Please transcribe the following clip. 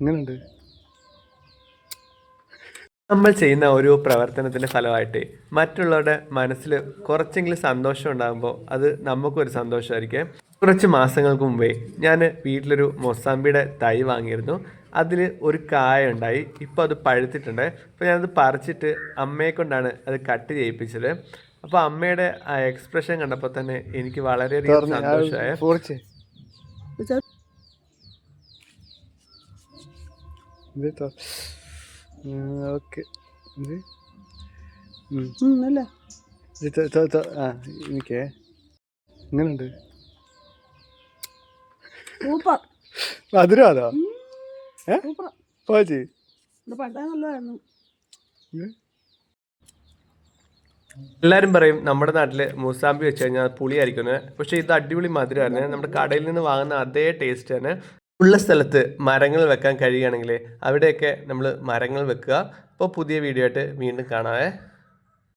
എങ്ങനെയുണ്ട് നമ്മൾ ചെയ്യുന്ന ഓരോ പ്രവർത്തനത്തിന്റെ ഫലമായിട്ട് മറ്റുള്ളവരുടെ മനസ്സിൽ കുറച്ചെങ്കിലും സന്തോഷം ഉണ്ടാകുമ്പോൾ അത് നമുക്കൊരു സന്തോഷമായിരിക്കും. കുറച്ച് മാസങ്ങൾക്ക് മുമ്പേ ഞാൻ വീട്ടിലൊരു മൊസാമ്പിയുടെ തൈ വാങ്ങിയിരുന്നു. അതിൽ ഒരു കായ ഉണ്ടായി. ഇപ്പോൾ അത് പഴുത്തിട്ടുണ്ട്. അപ്പോൾ ഞാനത് പറിച്ചിട്ട് അമ്മയെ കൊണ്ടാണ് അത് കട്ട് ചെയ്യിപ്പിച്ചത്. അപ്പോൾ അമ്മയുടെ ആ എക്സ്പ്രഷൻ കണ്ടപ്പോൾ തന്നെ എനിക്ക് വളരെയധികം സന്തോഷമായ കുറച്ച് ഇത് ഓക്കെ. ഇത്? ഉം. അല്ല? ഇത് ത- ത- ത- ആ എനിക്കേ. എങ്ങനെയുണ്ട് സൂപ്പർ. മധുരം അതോ ഏ? സൂപ്പർ. പോച്ചി. എല്ലാവരും പറയും നമ്മുടെ നാട്ടിൽ മൂസാമ്പി വെച്ച് കഴിഞ്ഞാൽ അത് പുളിയായിരിക്കും പക്ഷേ ഇത് അടിപൊളി മധുരമായിരുന്നു നമ്മുടെ കടയിൽ നിന്ന് വാങ്ങുന്ന അതേ ടേസ്റ്റ് തന്നെ ഉള്ള സ്ഥലത്ത് മരങ്ങൾ വെക്കാൻ കഴിയുകയാണെങ്കിൽ അവിടെയൊക്കെ നമ്മൾ മരങ്ങൾ വെക്കുക. അപ്പോൾ പുതിയ വീഡിയോ ആയിട്ട് വീണ്ടും കാണാവേ.